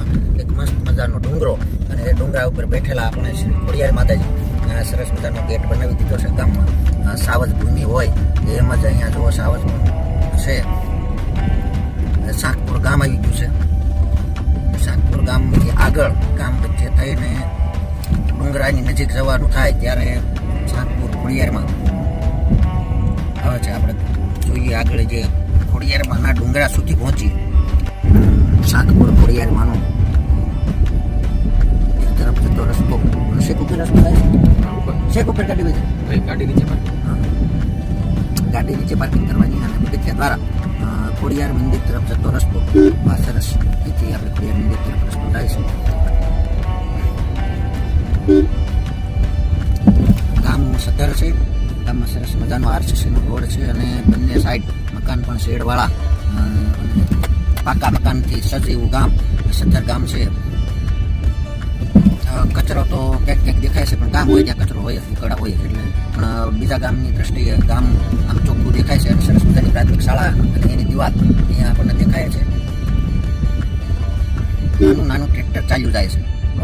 અને એક મસ્ત મજાનો ડુંગરો અને એ ડુંગરા ઉપર બેઠેલા આપણે શ્રી ખોડિયાર માતાજી. સરસ મજાનો ગેટ બનાવી દીધો છે ગામમાં. સાવજ ભૂમિ હોય એમ જ અહીંયા જુઓ, સાવજ છે. શાકપુર ગામ આવી ગયું છે. સાતપુર ગામથી આગળ ગામ વચ્ચે થઈને ડુંગરાની નજીક જવાનું થાય ત્યારે શાકપુર ખોડિયારમાં આવે છે. આપણે જોઈએ આગળ જે ખોડિયારમાંના ડુંગરા સુધી પહોંચી સાતપુર ખોડિયારમાંનો એક તરફ જતો રસ્તો. શેક ઉપર રસ્તો થાય? શેક ઉપર ગાડી નીચે જાય ગાડી નીચે પાર્કિંગ કરવાની અને પગથિયા દ્વારા ખોડિયાર મંદિર તરફ જતો રસ્તો. આ સરસ. એથી આપણે ખોડિયાર મંદિર તરફ રસ્તો થાય ગામ સદર છે. ગામમાં સરસ મજાનો આરસીસીનો રોડ છે અને બંને સાઈડ મકાન પણ શેડવાળા. અને પાકા મકાનથી સજ્જ એવું ગામ સજ્જર ગામ છે. કચરો તો ક્યાંક ક્યાંક દેખાય છે પણ ગામ હોય ત્યાં કચરો હોય જ, હોય એટલે. પણ બીજા ગામની દ્રષ્ટિએ ગામ આમ ચોખ્ખું દેખાય છે સરસ મજાની પ્રાથમિક શાળા અને એની દિવાલ અહીંયા આપણને દેખાય છે. નાનું નાનું ટ્રેક્ટર ચાલ્યું જાય છે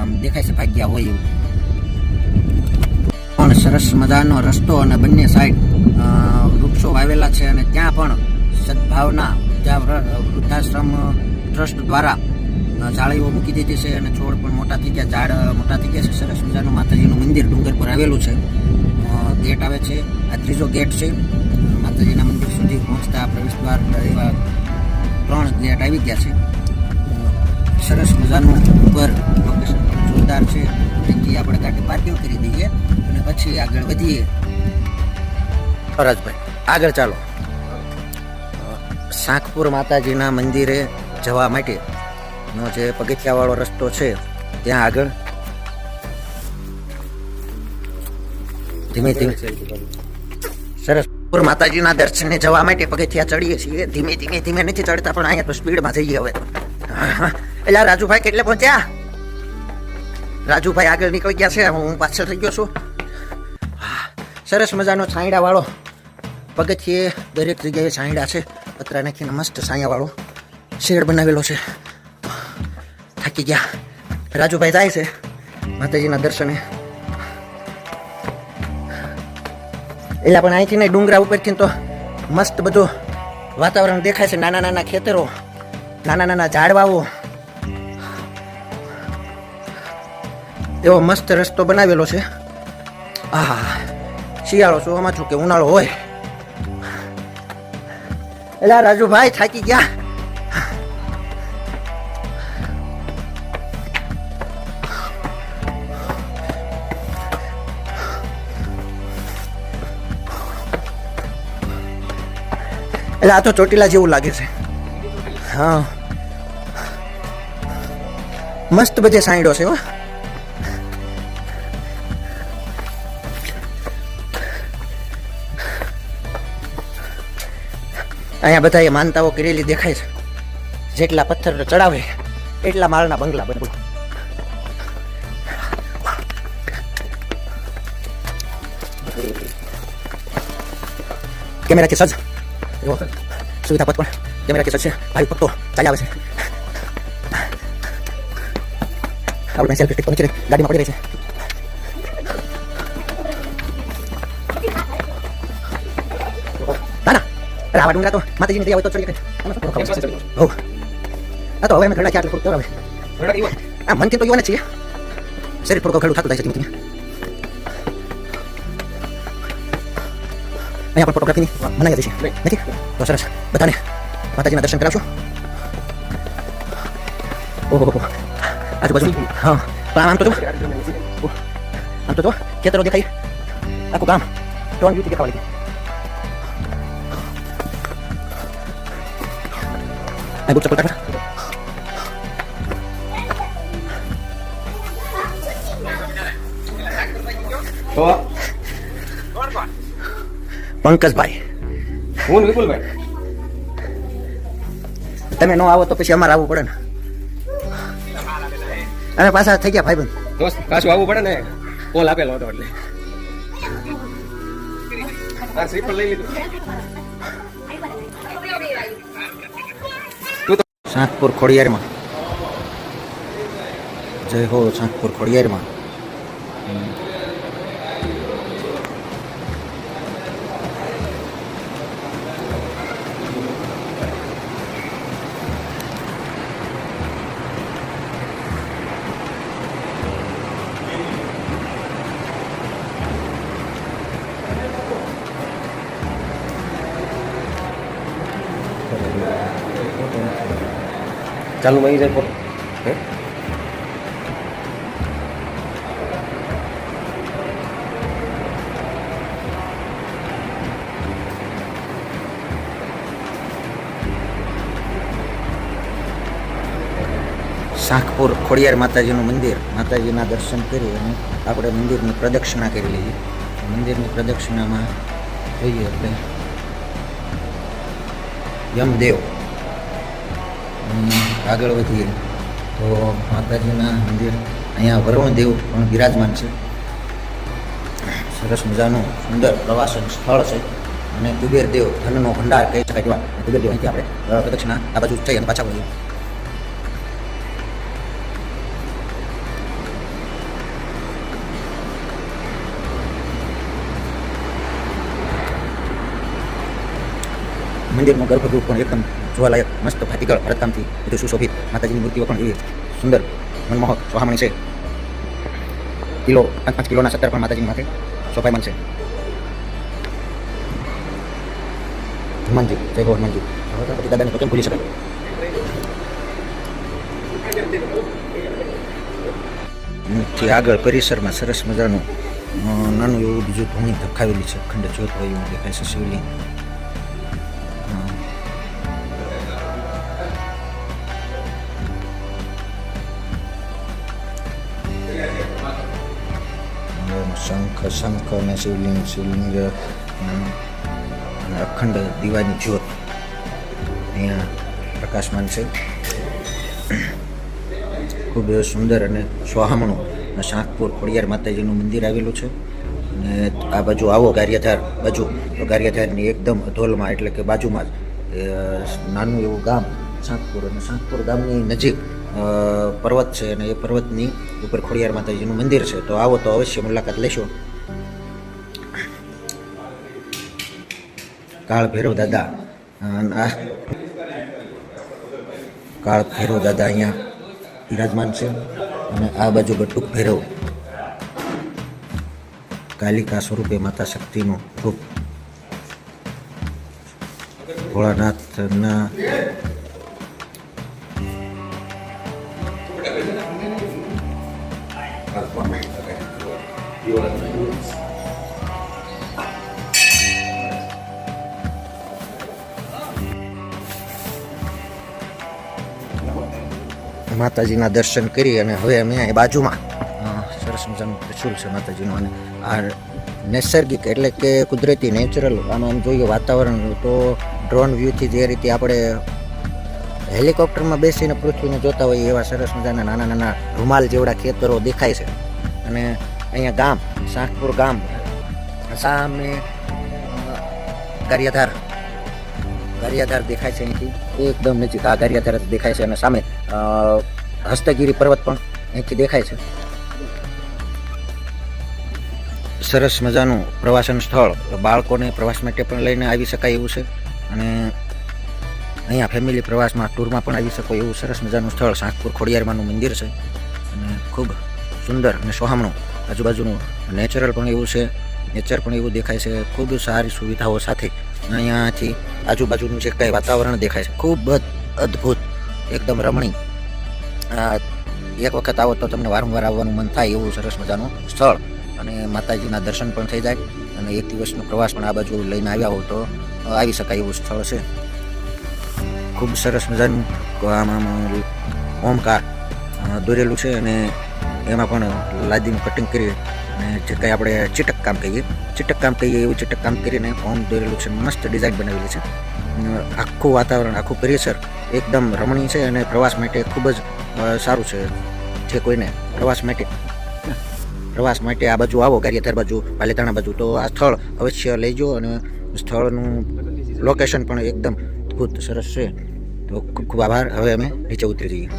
આમ દેખાય છે ભાગ્યા હોય એવું. પણ સરસ મજાનો રસ્તો અને બંને સાઈડ વૃક્ષો વાવેલા છે અને ત્યાં પણ સદભાવના વૃદ્ધાશ્રમ ટ્રસ્ટ દ્વારા જાળીઓ મૂકી દીધી છે અને છોડ પણ મોટા થઈ ગયા. ઝાડ મોટા થઈ ગયા છે. સરસ મજાનું માતાજીનું મંદિર ડુંગર પર આવેલું છે. ગેટ આવે છે. આ ત્રીજો ગેટ છે. માતાજીના મંદિર સુધી પહોંચતા પ્રવેશ દ્વાર એવા ત્રણ ગેટ આવી ગયા છે. સરસ મજાનું ઉપર લોકેશન જોરદાર છે. અહીંથી આપણે ગાડી પાર્કિંગ કરી દઈએ અને પછી આગળ વધીએ. ફરજભાઈ આગળ ચાલો. શાંખપુર માતાજીના મંદિરે જવા માટે નો જે પગથિયાવાળો રસ્તો છે, ત્યાં આગળ. ધીમે ધીમે. સરસ. માતાજીના દર્શને જવા માટે પગથિયા ચડીએ છીએ. ધીમે ધીમે ધીમે નથી ચડતા, પણ અહીંયા તો સ્પીડમાં જઈએ હવે. એટલે રાજુભાઈ કેટલે પહોંચ્યા? રાજુભાઈ આગળ નીકળી ગયા છે. હું પાછળ થઈ ગયો છું. સરસ મજાનો છાંયડા વાળો પગથિયે દરેક જગ્યાએ છાંયડા છે. પતરા નાખીને મસ્ત છાંયા વાળો શેડ બનાવેલો છે. થાકી ગયા. રાજુભાઈ જાય છે માતાજીના દર્શને. એટલે પણ અહીંથી નહીં, ડુંગરા ઉપરથી તો મસ્ત બધું વાતાવરણ દેખાય છે. નાના નાના ખેતરો, નાના નાના ઝાડવાઓ. એવો મસ્ત રસ્તો બનાવેલો છે. આહા, શિયાળો ચોમાસું કે ઉનાળો હોય. એટલે રાજુભાઈ થાકી ગયા. એટલે આ તો ચોટીલા જેવું લાગે છે. હા. મસ્ત બધે સાઈડો છે હો. અહીંયા બધાએ માનતાઓ કરેલી દેખાય છે. જેટલા પથ્થર ચડાવે, એટલા માળના બંગલા બને. કેમેરાથી સજ્જ એવો. સુવિધા પથ પણ. કેમેરાથી સજ્જ છે. ભાઈ પત્તો ચાલ્યા આવે છે. આપણે સેલ્ફી સ્ટિક પહોંચી ગાડીમાં પડી રહી છે. આવા ડુંગરા તો માતાજીની દયા હોય તો ચડી શકે છે? હોવ. આ તો હવે અમે ઘરડા છે. આટલું થોડું કરાવે આ કે તો યુવાને છીએ? શરીર થોડું ઘરડું થતું થાય છે ધીમે ધીમે અહીંયા પણ ફોટોગ્રાફીની મનાઈ જશે નથી? તો સરસ. બધાને માતાજીના દર્શન કરાવશો? ઓહો આજુબાજુ? હા. પણ આમ તો જો. આમ તો જો. ખેતરો દેખાય. આખું કામ ત્રણ વ્યૂથી દેખાવા લાગી આ બુટ ચપ્પલ કાઢ પંકજભાઈ હું વિપુલભાઈ તમે ન આવો તો પછી અમારે આવવું પડે ને અને પાછા થઈ ગયા ભાઈબંધ દોસ્ત પાછું આવવું પડે ને કોલ આપેલો હતો એટલે લઈ લીધું સાંતપુર ખોડિયારમાં. જય હો સાંતપુર ખોડિયારમાં. ચાલુ મળી જાય હે? શાખપુર ખોડિયાર માતાજીનું મંદિર. માતાજીના દર્શન કરી અને આપણે મંદિરની પ્રદક્ષિણા કરી લઈએ. મંદિરની પ્રદક્ષિણામાં જોઈએ એટલે યમદેવ. આગળ વધીએ. તો માતાજીના મંદિર અહીંયા વરુણદેવ પણ બિરાજમાન છે. સરસ મજાનું સુંદર પ્રવાસન સ્થળ છે. અને કુબેરદેવ ધનનો ભંડાર કહી શકાય એવા કુબેરદેવ અહીંથી આપણે પ્રદક્ષિણા આ બાજુ જઈ અને પાછા વળીએ. મંદિરનું ગર્ભગૃહ પણ એકદમ જોવાલાયક મસ્ત ભાતીગળ ભરતકામથી બધું સુશોભિત માતાજીની મૂર્તિઓ પણ એવી સુંદર મનમોહક સોહામણી છે કિલો પાંચ પાંચ કિલોના સત્તર પણ માતાજીની માથે શોભાયમાન છે હનુમાનજી જય હો હનુમાનજી ગણપતિ દાદાને તો કેમ ભૂલી શકાયથી આગળ પરિસરમાં સરસ મજાનું અ, નાનું એવું બીજું ધૂણી ધખાવેલી છે અખંડ જ્યોત હોય એવું દેખાય છે શિવલિંગ શંખ અને શિવલિંગ શિવલિંગ અને અખંડ દીવાની જ્યોત અહીંયા પ્રકાશમાન છે. ખૂબ સુંદર અને સોહામણું શાંતપુર ખોડિયાર માતાજીનું મંદિર આવેલું છે. અને આ બાજુ આવો ગારિયાધાર બાજુ, તો ગારિયાધારની એકદમ અધોલમાં એટલે કે બાજુમાં જ નાનું એવું ગામ, શાંતપુર અને શાંતપુર ગામની નજીક પર્વત છે અને એ પર્વતની ઉપર ખોડિયાર માતાજીનું મંદિર છે. તો આવો તો અવશ્ય મુલાકાત લેશો. કાળ ભૈરવ દાદા આ કાળ ભૈરવ દાદા અહીંયા બિરાજમાન છે અને આ બાજુ બટુક ભૈરવ. કાલિકા સ્વરૂપે માતા શક્તિનું રૂપ. ભોળાનાથના માતાજીના દર્શન કરી અને હવે અમે અહીં બાજુમાં. સરસ મજાનું ત્રિશુલ છે માતાજીનું અને આ નૈસર્ગિક એટલે કે કુદરતી નેચરલ આમાં આમ જોઈએ વાતાવરણ તો ડ્રોન વ્યૂથી જે રીતે આપણે હેલિકોપ્ટરમાં બેસીને પૃથ્વીને જોતા હોઈએ એવા સરસ મજાના નાના નાના રૂમાલ જેવડા ખેતરો દેખાય છે. અને અહીંયા ગામ શાંખપુર ગામ, સામે ગારિયાધાર. ગારિયાધાર દેખાય છે અહીંથી. એકદમ નજીક આ ગારિયાધાર દેખાય છે અને સામે હસ્તગીરી પર્વત પણ અહીંથી દેખાય છે. સરસ મજાનું પ્રવાસન સ્થળ. બાળકોને પ્રવાસ માટે પણ લઈને આવી શકાય એવું છે. અને અહીંયા ફેમિલી પ્રવાસમાં ટૂરમાં પણ આવી શકો એવું સરસ મજાનું સ્થળ શાંખપુર ખોડિયારમાંનું મંદિર છે. અને ખૂબ સુંદર અને સોહામણું આજુબાજુનું નેચરલ પણ એવું છે નેચર પણ એવું દેખાય છે, ખૂબ સારી સુવિધાઓ સાથે અહીંયાથી આજુબાજુનું જે કંઈ વાતાવરણ દેખાય છે, ખૂબ જ અદ્ભુત, એકદમ રમણીય. એક વખત આવો તો તમને વારંવાર આવવાનું મન થાય એવું સરસ મજાનું સ્થળ. અને માતાજીના દર્શન પણ થઈ જાય. અને એક દિવસનો પ્રવાસ પણ આ બાજુ લઈને આવ્યા હો તો આવી શકાય એવું સ્થળ છે. ખૂબ સરસ મજાનું આમાં ઓમકાર દોરેલું છે અને એમાં પણ લાદીનું કટિંગ કરી અને જે કંઈ આપણે ચીટક કામ કહીએ, ચીટક કામ કહીએ એવું ચીટક કામ કરીને ઓમ દોરેલું છે, મસ્ત ડિઝાઇન બનાવેલી છે. આખું વાતાવરણ, આખું પરિસર એકદમ રમણીય છે અને પ્રવાસ માટે ખૂબ જ સારું છે. જે કોઈને પ્રવાસ માટે પ્રવાસ માટે આ બાજુ આવો, ગારિયાધાર બાજુ, પાલીતાણા બાજુ. તો આ સ્થળ અવશ્ય લેજો અને સ્થળનું લોકેશન પણ એકદમ અદ્ભુત સરસ છે. તો ખૂબ ખૂબ આભાર. હવે અમે નીચે ઉતરી જઈએ.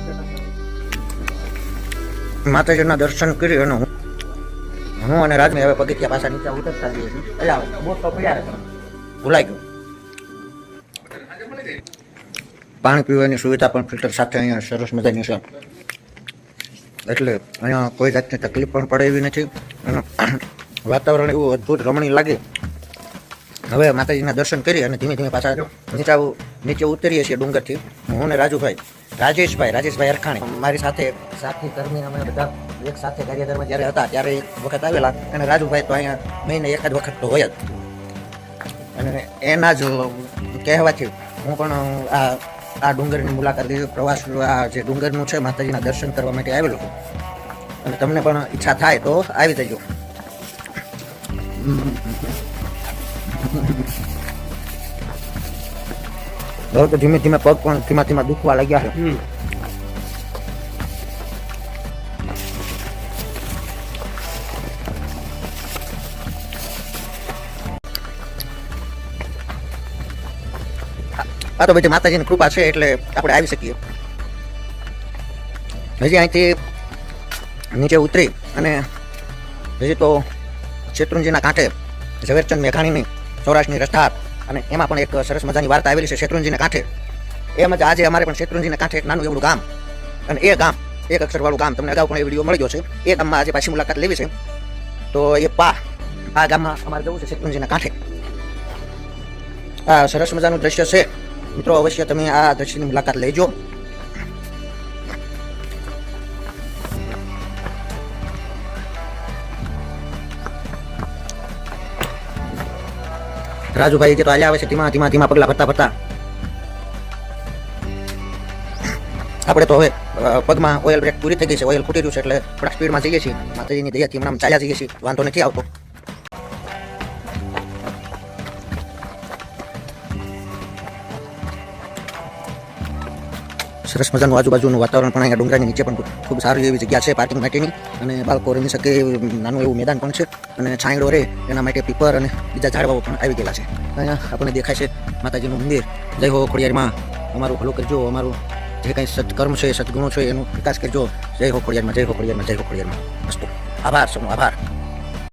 માતાજીના દર્શન કરી અને હું અને રાજને હવે પગથિયા પાછા નીચે ઉતરતા જઈએ છીએ. ભૂલાઈ ગયું. પાણી પીવાની સુવિધા પણ ફિલ્ટર સાથે અહીંયા સરસ મજાની છે. એટલે અહીંયા કોઈ જાતની તકલીફ પણ પડે એવી નથી. અને વાતાવરણ એવું અદ્ભુત રમણીય લાગે. હવે માતાજીના દર્શન કરી અને ધીમે ધીમે પાછા નીચે નીચે ઉતરીએ છીએ ડુંગરથી. હું અને રાજુભાઈ. રાજેશભાઈ રાજેશભાઈ અરખાણી. મારી સાથે સાથી કર્મી અમે બધા એક સાથે કાર્યદરમાં જ્યારે હતા, ત્યારે એક વખત આવેલા. અને રાજુભાઈ તો અહીંયા મહિને એકાદ વખત તો હોય જ. અને એના જ કહેવાથી હું પણ આ આ ડુંગરની મુલાકાત લીધી. પ્રવાસ આ જે ડુંગરનું છે, માતાજીના દર્શન કરવા માટે આવેલો છું. અને તમને પણ ઈચ્છા થાય તો આવી જજો. હવે તો ધીમે ધીમે પગ પણ ધીમા ધીમા દુખવા લાગ્યા છે. આ તો બધી માતાજીની કૃપા છે એટલે આપણે આવી શકીએ. હજી અહીંથી નીચે ઉતરી અને હજી તો શેત્રુંજીના કાંઠે ઝવેરચંદ મેઘાણીની સૌરાષ્ટ્રની રસધાર અને એમાં પણ એક સરસ મજાની વાર્તા આવેલી છે શેત્રુંજીને કાંઠે. એમ જ આજે અમારે પણ શેત્રુંજીના કાંઠે એક નાનું એવડું ગામ અને એ ગામ, એક અક્ષરવાળું ગામ, તમને અગાઉ પણ એ વીડિયો મળી ગયો છે, એ ગામમાં આજે પાછી મુલાકાત લેવી છે. તો એ પા, આ ગામમાં અમારે જવું છે શેત્રુંજીના કાંઠે. આ સરસ મજાનું દ્રશ્ય છે. મિત્રો, અવશ્ય તમે આ દ્રશ્યની મુલાકાત લેજો. રાજુભાઈ જે તો આલ્યા આવે છે, ધીમા ધીમા ધીમા પગલા ભરતા ભરતા. આપણે તો હવે પગમાં ઓઇલ બ્રેક પૂરી થઈ ગઈ છે ઓઇલ ફૂટી રહ્યું છે એટલે થોડા સ્પીડમાં જઈએ છીએ. માતાજીની દયાથી હમણાં ચાલ્યા જઈએ છીએ, વાંધો નથી આવતો. સરસ મજાનું આજુબાજુનું વાતાવરણ પણ અહીંયા ડુંગરાની નીચે પણ ખૂબ સારી એવી જગ્યા છે પાર્કિંગ માટેની. અને બાળકો રમી શકે નાનું એવું મેદાન પણ છે. અને છાંયડો રહે એના માટે પીપર અને બીજા ઝાડવાઓ પણ આવી ગયેલા છે. અહીંયા આપણને દેખાય છે માતાજીનું મંદિર. જય હો ખોડિયારમાં. અમારું ભલું કરજો, અમારું જે કંઈ સત્કર્મ છે, સદગુણો છે, એનો વિકાસ કરજો. જય હો ખોડિયારમાં, જય હો ખોડિયારમાં, જય હો ખોડિયારમાં. અસ્તુ. આભાર સૌનો આભાર.